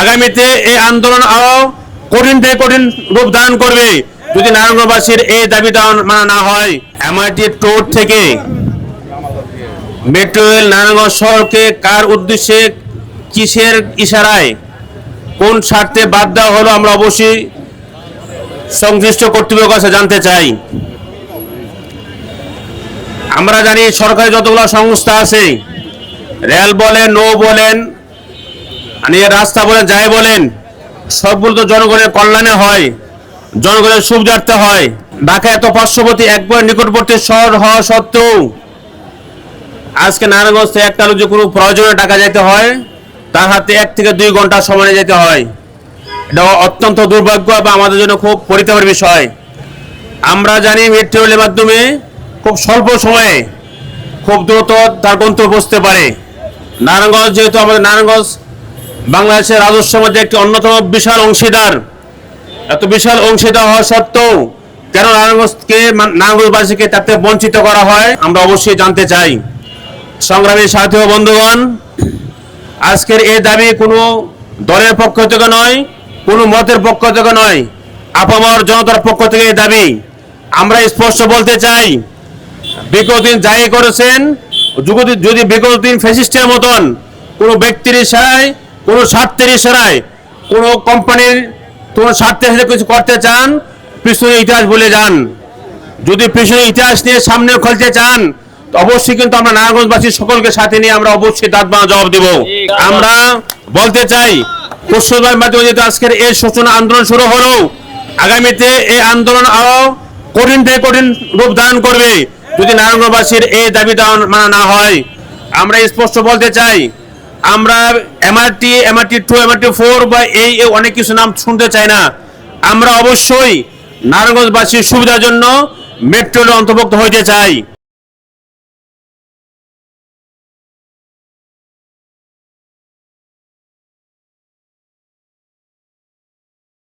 আগামীতে এই আন্দোলন আরও কঠিন থেকে কঠিন রূপ ধারণ করবে। যদি নারায়ণগঞ্জবাসীর এই দাবি মানা না হয় এমআইটি টোর থেকে মেট্রো রেল নারায়ণগঞ্জ শহরকে কার উদ্দেশ্যে কিসের ইশারায় কোন স্বার্থে বাদ দেওয়া হলো আমরা অবশ্যই সংশ্লিষ্ট কর্তৃপক্ষের কাছে জানতে চাই। আমরা জানি সরকারি যতগুলো সংস্থা আছে, রেল বলেন, নৌ বলেন মানে রাস্তা বলে যাই বলেন সবগুলো তো জনগণের কল্যাণে হয়, জনগণের সুবিধার্থে হয়। ঢাকা এত পার্শ্ববর্তী একবার নিকটবর্তী শহর হওয়া সত্ত্বেও আজকে নারায়ণগঞ্জ থেকে একটা যে কোনো প্রয়োজনে টাকা যেতে হয়, তার হাতে এক থেকে দুই ঘণ্টা সময় যেতে হয়। এটা অত্যন্ত দুর্ভাগ্য বা আমাদের জন্য খুব পরিতাপের বিষয়। আমরা জানি মেট্রো রেলের মাধ্যমে খুব স্বল্প সময়ে খুব দ্রুত তার গন্তব্য পৌঁছতে পারে নারায়ণগঞ্জ যেহেতু আমাদের নারায়ণগঞ্জ বাংলাদেশের রাজস্ব মধ্যে একটি অন্যতম বিশাল অংশীদার। এত বিশাল অংশীদার হওয়া সত্ত্বেও কেন নারায়ণগঞ্জকে, নারায়ণগঞ্জবাসীকে তাতে বঞ্চিত করা হয়, আমরা অবশ্যই জানতে চাই। সংগ্রামী সাথী ও বন্ধুগণ, আজকের এই দাবি কোনো দলের পক্ষ থেকে নয়, কোনো মতের পক্ষ থেকে নয়, আপামর জনতার পক্ষ থেকে এই দাবি। আমরা স্পষ্ট বলতে চাই, বিগত দিন যাই করেছেন যদি বিগত দিন ফ্যাসিস্টের মতন কোনো ব্যক্তির ইশারায় কোনো স্বার্থের ইশারায় কোনো কোম্পানির কোনো স্বার্থের সাথে কিছু করতে চান, পিছনে ইতিহাস বলে যান। যদি পিছনে ইতিহাস নিয়ে সামনে খুলতে চান, অবশ্যই কিন্তু আমরা নারায়ণগঞ্জবাসী সকলকে সাথে নিয়ে আমরা অবশ্যই দাঁত বাঁধা জবাব দেব। আমরা বলতে চাই, পশ্চিমবঙ্গের মাধ্যমে যেহেতু আজকের এই সূচনা আন্দোলন শুরু হলো, আগামীতে এই আন্দোলন আরও কঠিন থেকে কঠিন রূপ ধারণ করবে। যদি নারায়ণগঞ্জবাসীর এই দাবি মানা না হয়, আমরা স্পষ্ট বলতে চাই আমরা MRT MRT two MRT four বা এই অনেক কিছু নাম শুনতে চাই না। আমরা অবশ্যই নারায়ণগঞ্জবাসীর সুবিধার জন্য মেট্রো অন্তর্ভুক্ত হইতে চাই।